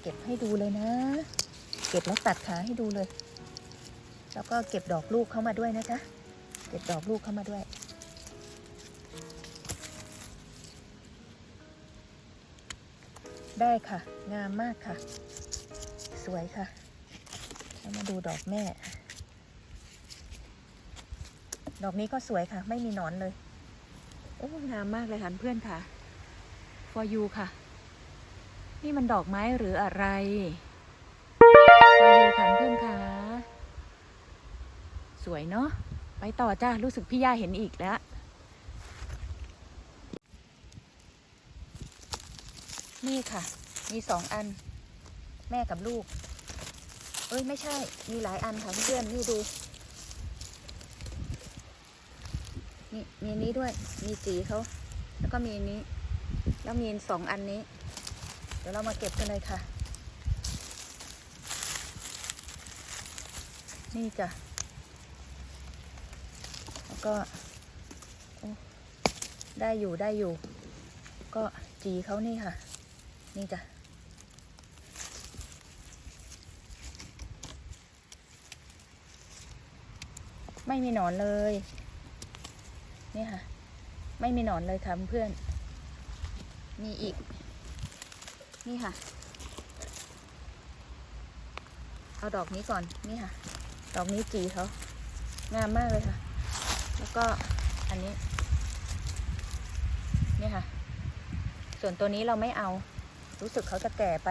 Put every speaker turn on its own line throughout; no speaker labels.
เก็บให้ดูเลยนะ เก็บแล้วตัดขาให้ดูเลย แล้วก็เก็บดอกลูกเข้ามาด้วยนะจ๊ะ เก็บดอกลูกเข้ามาด้วย ได้ค่ะ งามมากค่ะ สวยค่ะ แล้วมาดูดอกแม่ ดอกนี้ก็สวยค่ะ ไม่มีหนอนเลย โอ้ งามมากเลยค่ะเพื่อนค่ะ for you ค่ะ นี่มันดอกไม้หรืออะไร for you ค่ะเพื่อนค่ะสวยเนาะไปต่อจ้ารู้สึกพี่ย่าเห็นอีกแล้ว นี่ค่ะ มีสองอัน แม่กับลูก เอ้ยไม่ใช่ มีหลายอันค่ะเพื่อนๆนี่ดู นี่มีนี้ด้วย มีสีเขา แล้วก็มีนนี้ แล้วมีสองอันนี้ เดี๋ยวเรามาเก็บกันเลยค่ะ นี่จ้ะ แล้วก็ได้อยู่ได้อยู่ ก็จีเขานี่ค่ะ นี่จ้ะไม่มีหนอนเลย นี่ค่ะ ไม่มีหนอนเลยค่ะเพื่อน มีอีก นี่ค่ะ เอาดอกนี้ก่อน นี่ค่ะ ดอกนี้จีเขางามมากเลยค่ะ แล้วก็อันนี้ นี่ค่ะ ส่วนตัวนี้เราไม่เอา รู้สึกเขาจะแก่ไป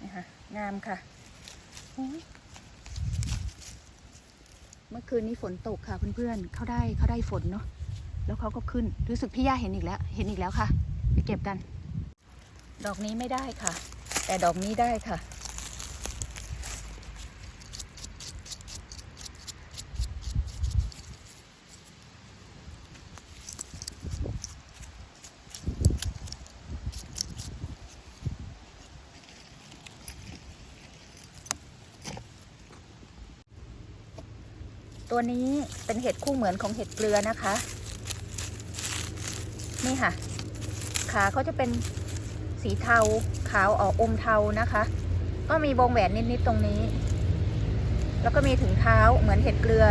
นี่ค่ะ งามค่ะ มื่อคืนนี้ฝนตกค่ะเพื่อนๆเขาได้เขาได้ฝนเนาะแล้วเขาก็ขึ้นรู้สึกพี่ย่าเห็นอีกแล้ว เห็นอีกแล้วค่ะ ไปเก็บกัน ดอกนี้ไม่ได้ค่ะ แต่ดอกนี้ได้ค่ะ ตัวนี้เป็นเห็ดคู่เหมือนของเห็ดเกลือนะคะ นี่ค่ะ ขาเขาจะเป็นสีเทาขาวออกอมเทานะคะ ก็มีวงแหวนนิดๆตรงนี้ แล้วก็มีถุงเท้าเหมือนเห็ดเกลือ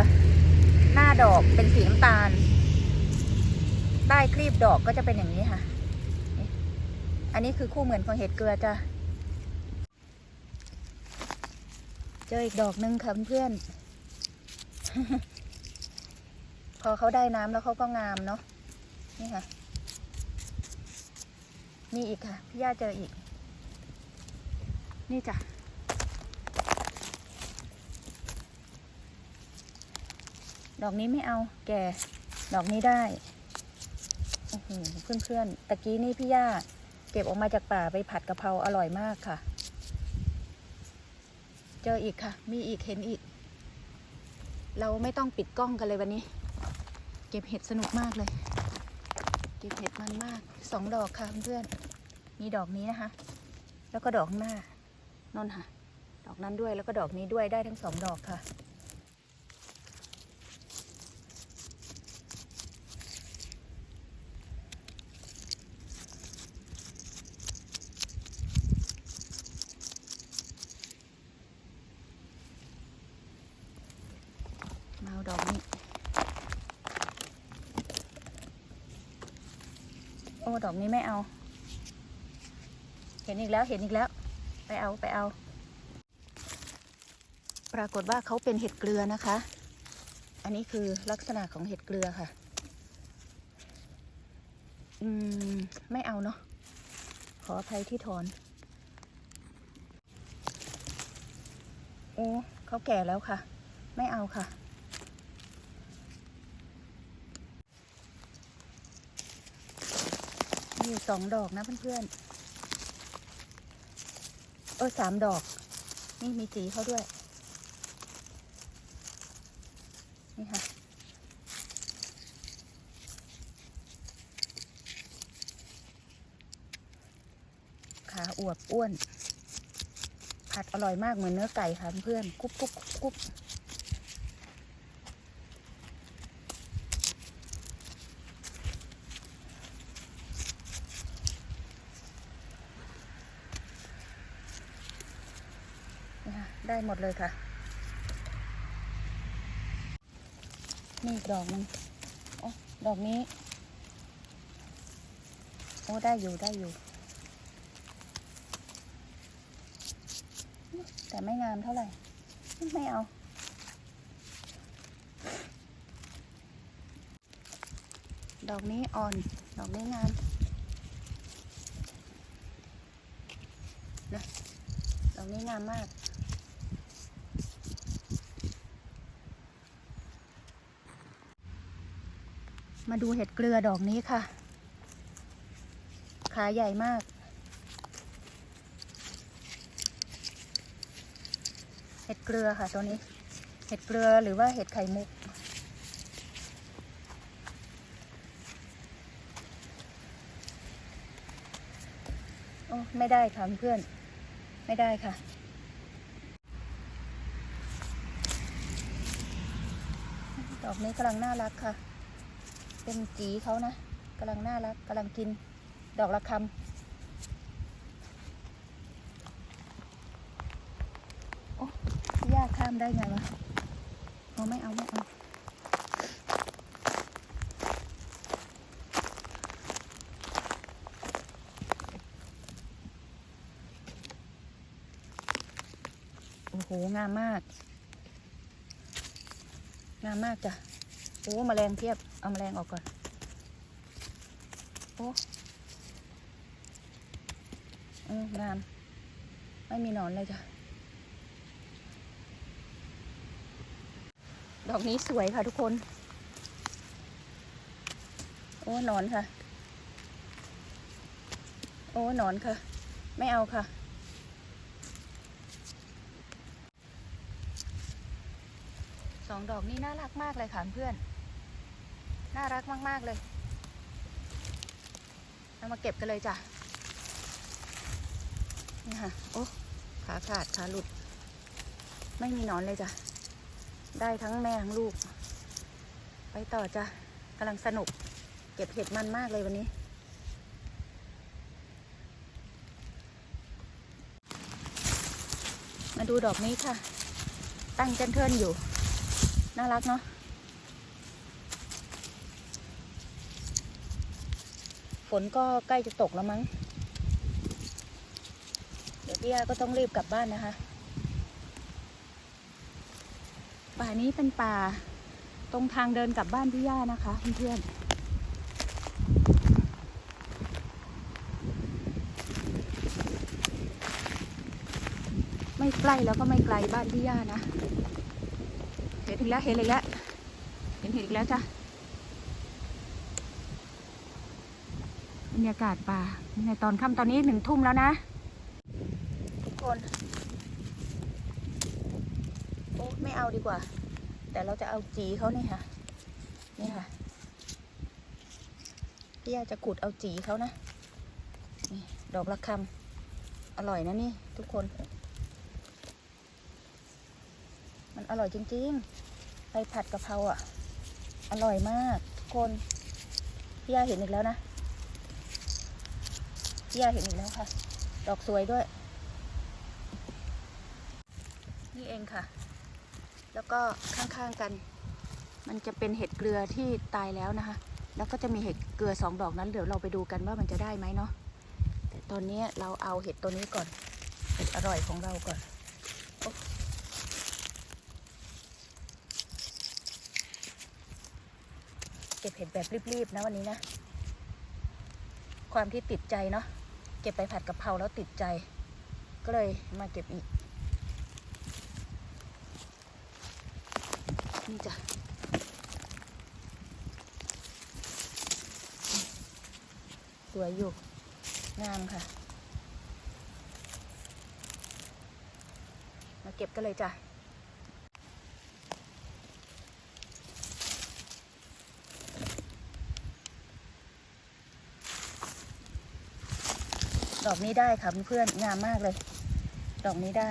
หน้าดอกเป็นสีน้ำตาล ใต้คลีบดอกก็จะเป็นอย่างนี้ค่ะ อันนี้คือคู่เหมือนของเห็ดเกลือจ้ะเจออีกดอกหนึ่งค่ะเพื่อนๆ พอเขาได้น้ำแล้วเขาก็งามเนาะนี่ค่ะ มีอีกค่ะ พี่ย่าเจออีก นี่จ้ะดอกนี้ไม่เอาแก่ดอกนี้ได้โอ้โหเพื่อนๆตะกี้นี่พี่ย่าเก็บออกมาจากป่าไปผัดกะเพราอร่อยมากค่ะ เจออีกค่ะ มีอีกเห็นอีก เราไม่ต้องปิดกล้องกันเลยวันนี้ เก็บเห็ดสนุกมากเลย เก็บเห็ดมันมากสองดอกค่ะเพื่อนมีดอกนี้นะคะ แล้วก็ดอกหน้านนค่ะ ดอกนั้นด้วยแล้วก็ดอกนี้ด้วยได้ทั้งสองดอกค่ะ มาเอาดอกนี้ โอ้ ดอกนี้ไม่เอา เห็นอีกแล้วเห็นอีกแล้ว ไปเอาไปเอา ปรากฏว่าเขาเป็นเห็ดเกลือนะคะ อันนี้คือลักษณะของเห็ดเกลือค่ะ อืม ไม่เอาเนาะขออภัยที่ถอน โอ้เขาแก่แล้วค่ะ ไม่เอาค่ะ อยู่สองดอกนะเพื่อนๆเออสามดอก นี่มีสีเขาด้วย นี่ค่ะ ขาอวบอ้วน ผัดอร่อยมากเหมือนเนื้อไก่ค่ะเพื่อนกรุบกรุบกรุบกรุบ ได้ หมดเลยค่ะ นี่ดอกนึงโอ้ดอกนี้ โอ้ได้อยู่ได้อยู่ แต่ไม่งามเท่าไหร่ ไม่เอาดอกนี้อ่อน ดอกนี้งามนะ ดอกนี้งามมาก มาดูเห็ดเกลือดอกนี้ค่ะ ขาใหญ่มาก เห็ดเกลือค่ะตัวนี้ เห็ดเกลือหรือว่าเห็ดไข่มุก โอ้ไม่ได้ค่ะเพื่อน ไม่ได้ค่ะดอกนี้กำลังน่ารักค่ะ เป็นจีเขานะกำลังน่ารักกำลังกินดอกละคำโอ้ยากข้ามได้ไงวะเอาไม่เอาไม่เอาโอ้โห งามมาก งามมากจ้ะ โอ้แมลงเพียบ เอาแมลงออกก่อน โอ้อืมงาม ไม่มีหนอนเลยจ้ะ ดอกนี้สวยค่ะทุกคน โอ้หนอนค่ะ โอ้หนอนค่ะ ไม่เอาค่ะสองดอกนี้น่ารักมากเลยค่ะเพื่อน น่ารักมาก ๆ เลยเอามาเก็บกันเลยจ้ะ นี่ค่ะ โอ้ขาขาดขาหลุด ไม่มีนอนเลยจ้ะ ได้ทั้งแม่ทั้งลูก ไปต่อจ้ะกำลังสนุก เก็บเห็ดมันมากเลยวันนี้มาดูดอกนี้ค่ะ ตั้งเจนเทินอยู่ น่ารักเนาะ ฝนก็ใกล้จะตกแล้วมั้ง เดี๋ยวพี่ยาก็ต้องรีบกลับบ้านนะคะ ป่านี้เป็นป่าตรงทางเดินกลับบ้านพี่ย่านะคะเพื่อนๆไม่ใกล้แล้วก็ไม่ไกลบ้านพี่ย่านะ เห็นอีกแล้วเห็นอีกแล้วเห็นเห็นอีกแล้วจ้ะ รรยากาศป่า ในตอนค่ำตอนนี้หนึ่งทุ่มแล้วนะ ทุกคน โอ้ไม่เอาดีกว่า แต่เราจะเอาจีเขาเนี่ยค่ะ นี่ค่ะ พี่ยาจะขุดเอาจีเขานะนี่ดอกละคำอร่อยนะนี่ ทุกคน มันอร่อยจริง ๆ ไปผัดกะเพราอะ อร่อยมาก ทุกคน พี่ยาเห็นอีกแล้วนะ พี่ยเห็นอีกแล้วค่ะ ดอกสวยด้วย นี่เองค่ะ แล้วก็ข้างๆกัน มันจะเป็นเห็ดเกลือที่ตายแล้วนะคะ แล้วก็จะมีเห็ดเกลือสองดอกนั้นเดี๋ยวเราไปดูกันว่ามันจะได้ไหมเนาะแต่ตอนนี้เราเอาเห็ดตัวนี้ก่อน เห็ดอร่อยของเราก่อนเก็บเห็ดแบบรีบๆนะวันนี้นะ ความที่ติดใจเนาะเก็บไปผัดกะเพราแล้วติดใจ ก็เลยมาเก็บอีก นี่จ้ะสวยอยู่ งามค่ะ มาเก็บกันเลยจ้ะ ดอกนี้ได้ค่ะเพื่อนงามมากเลย ดอกนี้ได้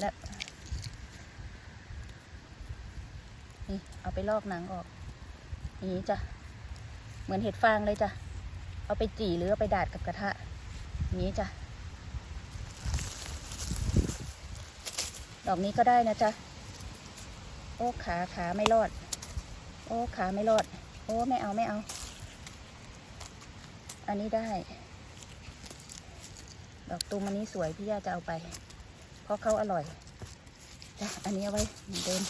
และนี่เอาไปลอกหนังออกนี้จ้ะ เหมือนเห็ดฟางเลยจ้ะ เอาไปจี่หรือเอาไปดาดกับกระทะนี้จ้ะ ดอกนี้ก็ได้นะจ๊ะ โอ้ขาขาไม่รอด โอ้ขาไม่รอด โอ้ไม่เอาไม่เอา อันนี้ได้ ดอกตูมอันนี้สวยพี่ย่าจะเอาไป เพราะเขาอร่อยจ้ะอันนี้เอาไว้เหมือนเดิม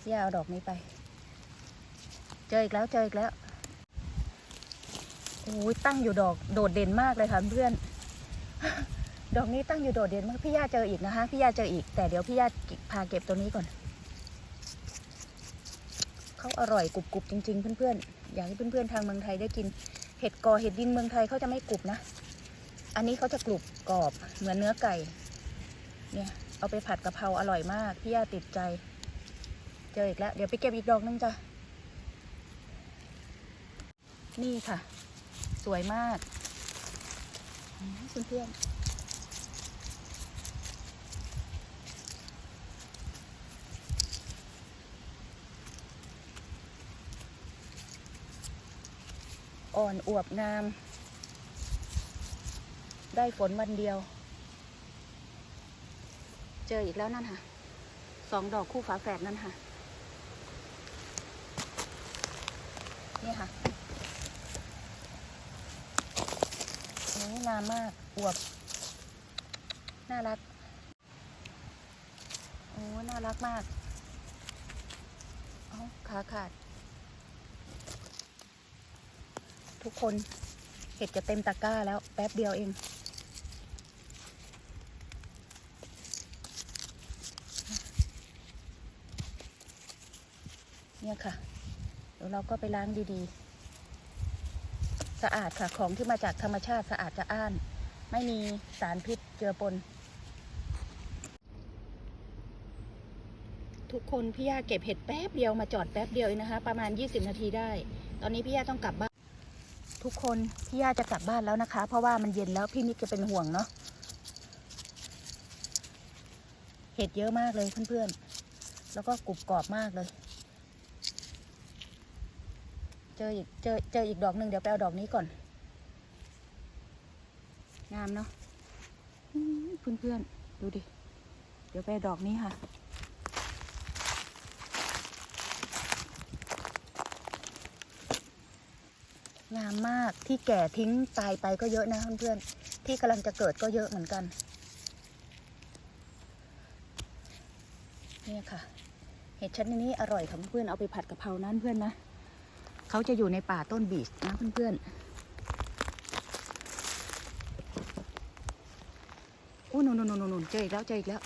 พี่ย่าเอาดอกนี้ไป เจออีกแล้วเจออีกแล้วโอ้ยตั้งอยู่ดอกโดดเด่นมากเลยค่ะเพื่อน ดอกนี้ตั้งอยู่โดดเด่นมากพี่ย่าเจออีกนะคะพี่ย่าเจออีกแต่เดี๋ยวพี่ย่าพาเก็บตัวนี้ก่อนเขาอร่อยกรุบๆจริง ๆ เพื่อนๆอยากให้เพื่อนๆทางเมืองไทยได้กิน เห็ดกอเห็ดดินเมืองไทยเขาจะไม่กรุบนะ อันนี้เขาจะกรุบกรอบเหมือนเนื้อไก่ เนี่ย เอาไปผัดกะเพราอร่อยมากพี่ย่าติดใจ เจออีกแล้ว เดี๋ยวไปเก็บอีกดอกนึงจ้ะ นี่ค่ะ สวยมากอืมเพื่อนอ่อนอวบงาม ได้ฝนวันเดียว เจออีกแล้วนั่นค่ะ สองดอกคู่ฝาแฝดนั่นค่ะ นี่ค่ะโอ้งามมาก อวบ น่ารัก โอ้ น่ารักมาก เอาขาขาด ทุกคน เห็ดจะเต็มตะกร้าแล้ว แป๊บเดียวเอง เนี่ยค่ะ เดี๋ยวเราก็ไปล้างดีๆ สะอาดค่ะ ของที่มาจากธรรมชาติสะอาดจะอ้าน ไม่มีสารพิษเจือปน ทุกคนพี่ย่าเก็บเห็ดแป๊บเดียวมาจอดแป๊บเดียวเองนะคะ ประมาณ 20 นาทีได้ ตอนนี้พี่ย่าต้องกลับบ้าน ทุกคนพี่ย่าจะกลับบ้านแล้วนะคะ เพราะว่ามันเย็นแล้วพี่นิดจะเป็นห่วงเนาะ เห็ดเยอะมากเลยเพื่อนๆ แล้วก็กรุบกรอบมากเลย เจออีกเจอเจออีกดอกหนึ่งเดี๋ยวไปเอาดอกนี้ก่อน งามเนาะเพื่อนเพื่อนดูดิ เดี๋ยวไปดอกนี้ค่ะ งามมากที่แก่ทิ้งตายไปก็เยอะนะเพื่อนๆที่กำลังจะเกิดก็เยอะเหมือนกันเนี่ยค่ะ เห็ดชนิดนี้อร่อยค่ะเพื่อนเอาไปผัดกะเพรานั้นเพื่อนนะ เขาจะอยู่ในป่าต้นบีชนะเพื่อนๆอู้นูนนู่นนู่นนู่นเจออีกแล้วเจออีกแล้ว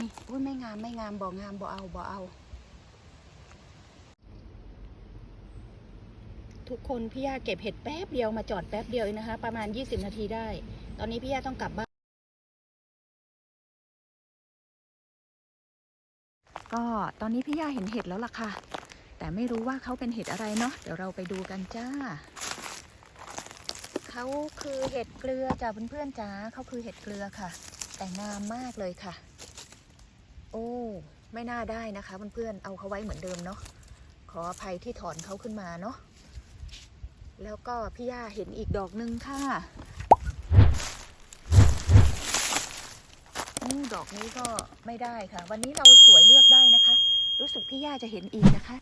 นี่อุ้ยไม่งามไม่งามบ่งามบ่เอาบ่เอา ทุกคนพี่ยาเก็บเห็ดแป๊บเดียวมาจอดแป๊บเดียวเองนะคะ ประมาณ 20 นาทีได้ ตอนนี้พี่ยาต้องกลับบ้าน ตอนนี้พี่ย่าเห็นเห็ดแล้วล่ะค่ะ แต่ไม่รู้ว่าเขาเป็นเห็ดอะไรเนาะเดี๋ยวเราไปดูกันจ้าเขาคือเห็ดเกลือจ้าเพื่อนๆจ้าเขาคือเห็ดเกลือค่ะ แต่งามมากเลยค่ะ โอ้ไม่น่าได้นะคะเพื่อนๆเอาเขาไว้เหมือนเดิมเนาะขออภัยที่ถอนเขาขึ้นมาเนาะแล้วก็พี่ย่าเห็นอีกดอกหนึ่งค่ะอืม ดอกนี้ก็ไม่ได้ค่ะ วันนี้เราสวยเลือกได้นะคะ รู้สึกพี่ย่าจะเห็นอีกนะคะ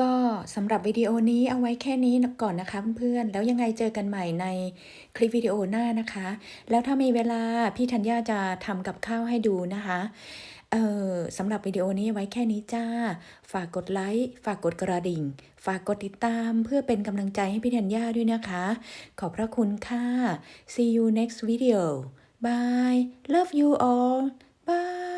ก็สำหรับวิดีโอนี้เอาไว้แค่นี้ก่อนนะคะเพื่อนๆแล้วยังไงเจอกันใหม่ในคลิปวิดีโอหน้านะคะ แล้วถ้ามีเวลาพี่ธัญญาจะทำกับข้าวให้ดูนะคะเออสำหรับวิดีโอนี้ไว้แค่นี้จ้า ฝากกดไลค์ ฝากกดกระดิ่ง ฝากกดติดตามเพื่อเป็นกำลังใจให้พี่ธัญญาด้วยนะคะ ขอบพระคุณค่ะ see you next video bye. Love you all. Bye